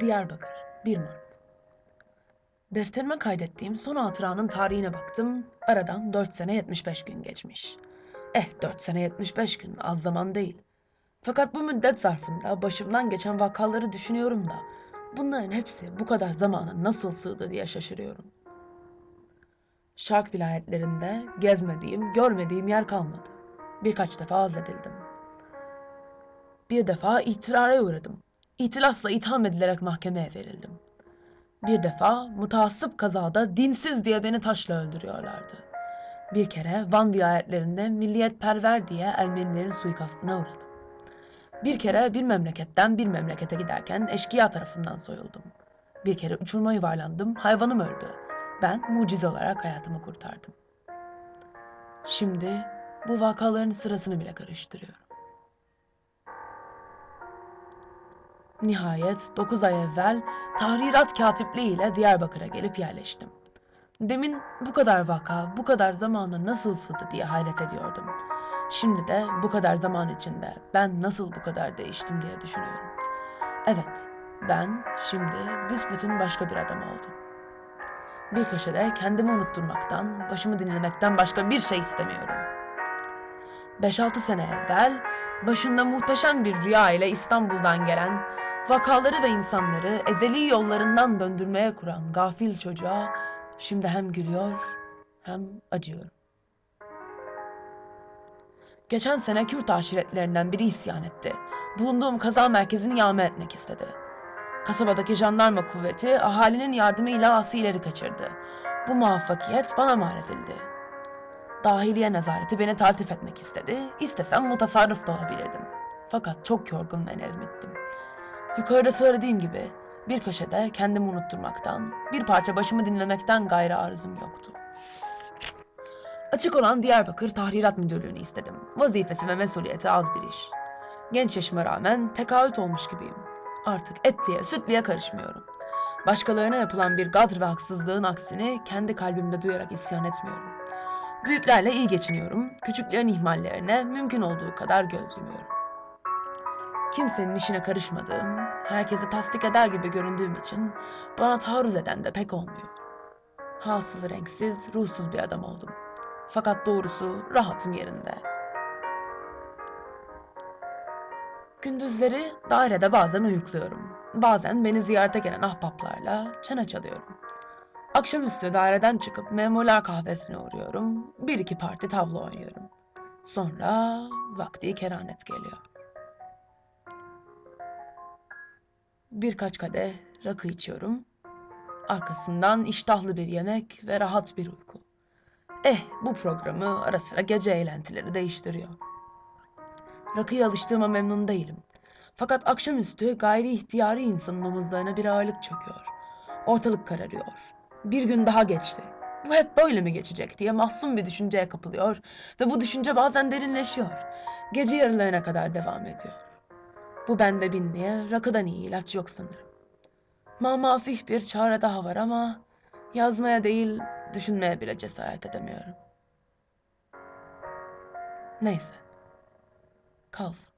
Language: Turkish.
Diyarbakır, 1 Mart. Defterime kaydettiğim son hatıranın tarihine baktım. Aradan 4 sene 75 gün geçmiş. Eh 4 sene 75 gün az zaman değil. Fakat bu müddet zarfında başımdan geçen vakaları düşünüyorum da bunların hepsi bu kadar zamana nasıl sığdı diye şaşırıyorum. Şark vilayetlerinde gezmediğim, görmediğim yer kalmadı. Birkaç defa azledildim. Bir defa itirara uğradım. İtilasla itham edilerek mahkemeye verildim. Bir defa mutasip kazada dinsiz diye beni taşla öldürüyorlardı. Bir kere Van vilayetlerinde milliyetperver diye Ermenilerin suikastına uğradım. Bir kere bir memleketten bir memlekete giderken eşkıya tarafından soyuldum. Bir kere uçurma yuvarlandım, hayvanım öldü. Ben mucize olarak hayatımı kurtardım. Şimdi bu vakaların sırasını bile karıştırıyorum. Nihayet 9 ay evvel tahrirat katipliği ile Diyarbakır'a gelip yerleştim. Demin bu kadar vaka, bu kadar zamana nasıl sığdı diye hayret ediyordum. Şimdi de bu kadar zaman içinde ben nasıl bu kadar değiştim diye düşünüyorum. Evet, ben şimdi büsbütün başka bir adam oldum. Bir köşede kendimi unutturmaktan, başımı dinlemekten başka bir şey istemiyorum. 5-6 sene evvel başında muhteşem bir rüya ile İstanbul'dan gelen, vakaları ve insanları ezeli yollarından döndürmeye kuran gafil çocuğa şimdi hem gülüyor hem acıyorum. Geçen sene Kürt aşiretlerinden biri isyan etti. Bulunduğum kaza merkezini yağma etmek istedi. Kasabadaki jandarma kuvveti ahalinin yardımıyla asileri kaçırdı. Bu muvaffakiyet bana mal edildi. Dahiliye nezareti beni taltif etmek istedi. İstesem mutasarrıf da olabilirdim. Fakat çok yorgun ve nevmittim. Yukarıda söylediğim gibi bir köşede kendimi unutturmaktan, bir parça başımı dinlemekten gayrı arzum yoktu. Açık olan Diyarbakır Tahrirat Müdürlüğü'nü istedim. Vazifesi ve mesuliyeti az bir iş. Genç yaşıma rağmen tekaüt olmuş gibiyim. Artık etliye sütliye karışmıyorum. Başkalarına yapılan bir gadr ve haksızlığın aksini kendi kalbimde duyarak isyan etmiyorum. Büyüklerle iyi geçiniyorum, küçüklerin ihmallerine mümkün olduğu kadar göz yumuyorum. Kimsenin işine karışmadığım, herkesi tasdik eder gibi göründüğüm için bana taarruz eden de pek olmuyor. Hasılı renksiz, ruhsuz bir adam oldum. Fakat doğrusu rahatım yerinde. Gündüzleri dairede bazen uyukluyorum. Bazen beni ziyarete gelen ahbaplarla çene çalıyorum. Akşamüstü daireden çıkıp memurlar kahvesine uğruyorum. Bir iki parti tavla oynuyorum. Sonra vakti keranet geliyor. Birkaç kadeh rakı içiyorum. Arkasından iştahlı bir yemek ve rahat bir uyku. Eh bu programı ara sıra gece eğlentileri değiştiriyor. Rakıya alıştığıma memnun değilim. Fakat akşamüstü gayri ihtiyari insanın omuzlarına bir ağırlık çöküyor. Ortalık kararıyor. Bir gün daha geçti. Bu hep böyle mi geçecek diye mahzun bir düşünceye kapılıyor ve bu düşünce bazen derinleşiyor. Gece yarılarına kadar devam ediyor. Bu bende binliğe rakıdan iyi ilaç yok sanırım. Mamafih bir çare daha var ama yazmaya değil düşünmeye bile cesaret edemiyorum. Neyse. Kalsın.